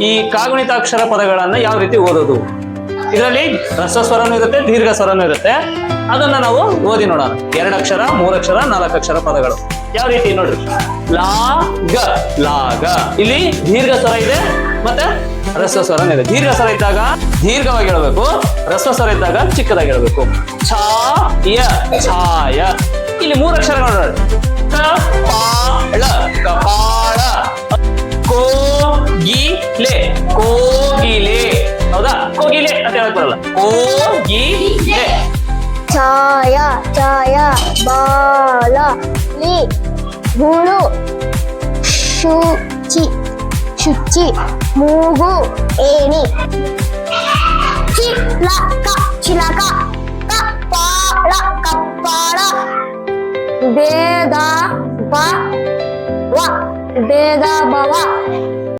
ಈ ಕಾಗುಣಿತಾಕ್ಷರ ಪದಗಳನ್ನ ಯಾವ ರೀತಿ ಓದೋದು? ಇದರಲ್ಲಿ ಹ್ರಸ್ವ ಸ್ವರನೂ ಇರುತ್ತೆ, ದೀರ್ಘ ಸ್ವರನೂ ಇರುತ್ತೆ. ಅದನ್ನ ನಾವು ಓದಿ ನೋಡೋಣ. ಎರಡಕ್ಷರ, ಮೂರಕ್ಷರ, ನಾಲ್ಕಕ್ಷರ ಪದಗಳು. ಯಾವ ರೀತಿ ನೋಡ್ರಿ? ಲಾ, ಗ, ಲಾ ಇಲ್ಲಿ ದೀರ್ಘ ಸ್ವರ ಇದೆ, ಮತ್ತೆ ಸ್ವರನೂ ಇದೆ. ದೀರ್ಘ ಸ್ವರ ಇದ್ದಾಗ ದೀರ್ಘವಾಗಿ ಹೇಳಬೇಕು ಸ್ವರ ಇದ್ದಾಗ ಚಿಕ್ಕದಾಗಿ ಹೇಳಬೇಕು. ಛಾ, ಯ, ಛಾಯ. ಇಲ್ಲಿ ಮೂರು ಅಕ್ಷರಗಳು ನೋಡಿ ಕಪಾಳ 할 거야? 고기개 저요 저요 멀리 무루 슈치 슈치 무구 애니 치라카 치라카 까빠라 까빠라 베다 바와 베다 바와